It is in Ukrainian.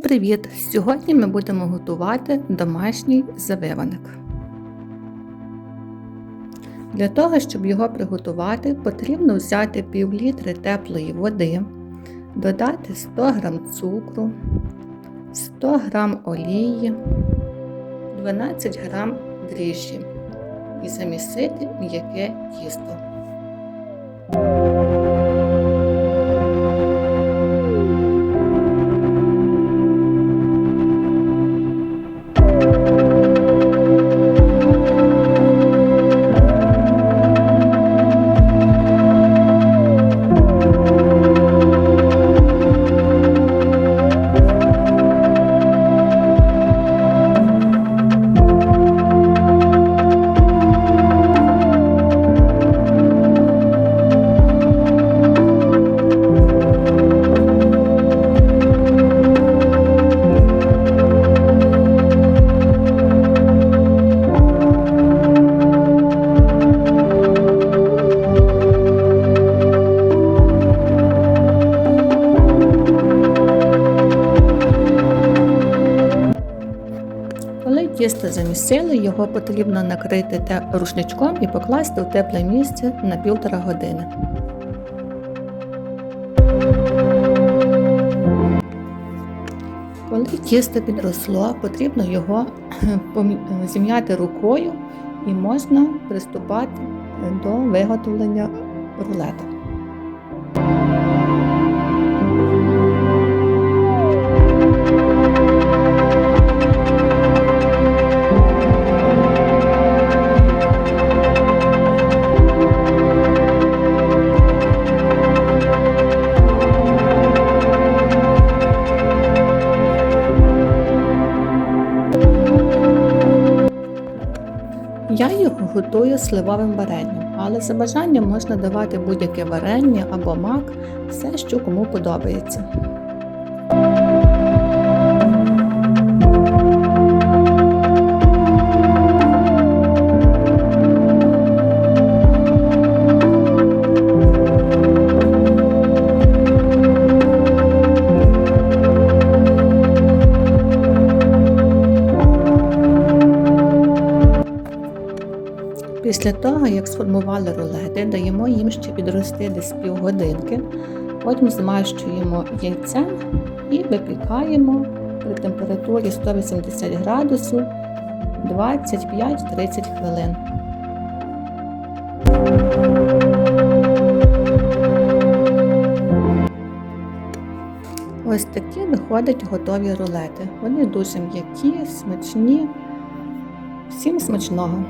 привіт! Сьогодні ми будемо готувати домашній завиваник. Для того, щоб його приготувати, потрібно взяти пів літри теплої води, додати 100 г цукру, 100 г олії, 12 г дріжджі і замісити м'яке тісто. Тісто замісили, його потрібно накрити рушничком і покласти в тепле місце на півтора години. Коли тісто підросло, потрібно його зім'яти рукою і можна приступати до виготовлення рулета. Я його готую сливовим варенням, але за бажанням можна давати будь-яке варення або мак, все, що кому подобається. Після того, як сформували рулети, даємо їм ще підрости десь півгодинки. Потім змащуємо яйцем і випікаємо при температурі 180 градусів 25-30 хвилин. Ось такі виходять готові рулети. Вони дуже м'які, смачні. Всім смачного!